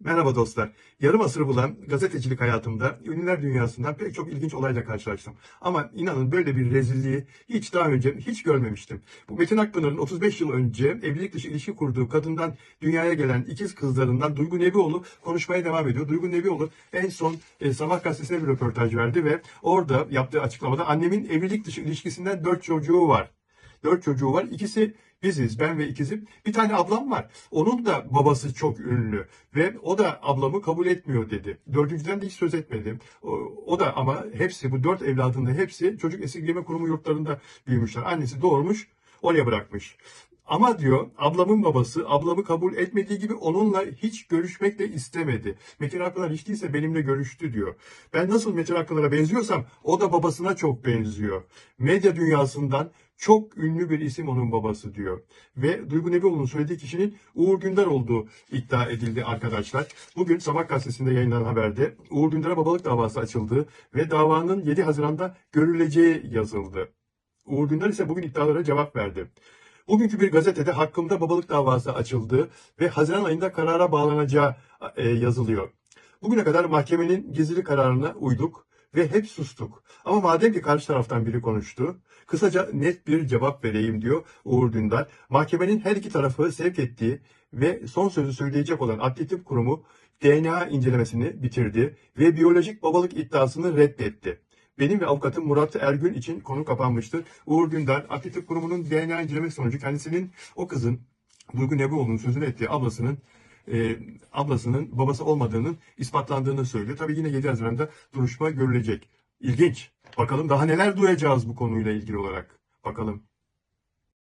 Merhaba dostlar. Yarım asırı bulan gazetecilik hayatımda ünlüler dünyasından pek çok ilginç olayla karşılaştım. Ama inanın böyle bir rezilliği hiç daha önce hiç görmemiştim. Bu Metin Akpınar'ın 35 yıl önce evlilik dışı ilişki kurduğu kadından dünyaya gelen ikiz kızlarından Duygu Nebioğlu konuşmaya devam ediyor. Duygu Nebioğlu en son e, Sabah gazetesine bir röportaj verdi ve orada yaptığı açıklamada annemin evlilik dışı ilişkisinden dört çocuğu var. Dört çocuğu var. İkisi biziz. Ben ve ikizim. Bir tane ablam var. Onun da babası çok ünlü. Ve o da ablamı kabul etmiyor dedi. Dördüncüden de hiç söz etmedi. O, da ama hepsi bu dört evladın da hepsi çocuk esirgeme kurumu yurtlarında büyümüşler. Annesi doğurmuş oraya bırakmış. Ama diyor ablamın babası ablamı kabul etmediği gibi onunla hiç görüşmek de istemedi. Metin Akpınar hiç değilse benimle görüştü diyor. Ben nasıl Metin Akpınar'a benziyorsam o da babasına çok benziyor. Medya dünyasından çok ünlü bir isim onun babası diyor. Ve Duygu Nebioğlu'nun söylediği kişinin Uğur Dündar olduğu iddia edildi arkadaşlar. Bugün Sabah gazetesinde yayınlanan haberde Uğur Dündar'a babalık davası açıldı ve davanın 7 Haziran'da görüleceği yazıldı. Uğur Dündar ise bugün iddialara cevap verdi. Bugünkü bir gazetede hakkımda babalık davası açıldı ve Haziran ayında karara bağlanacağı e, yazılıyor. Bugüne kadar mahkemenin gizli kararına uyduk ve hep sustuk. Ama madem ki karşı taraftan biri konuştu, kısaca net bir cevap vereyim diyor Uğur Dündar. Mahkemenin her iki tarafı sevk ettiği ve son sözü söyleyecek olan Adli Tıp Kurumu DNA incelemesini bitirdi ve biyolojik babalık iddiasını reddetti. Benim ve avukatım Murat Ergün için konu kapanmıştır. Uğur Dündar, Adli Tıp Kurumu'nun DNA incelemesi sonucu kendisinin o kızın Duygu Nebioğlu'nun sözünü ettiği ablasının e, ablasının babası olmadığının ispatlandığını söylüyor. Tabii yine 7 Haziran'da duruşma görülecek. İlginç. Bakalım daha neler duyacağız bu konuyla ilgili olarak. Bakalım.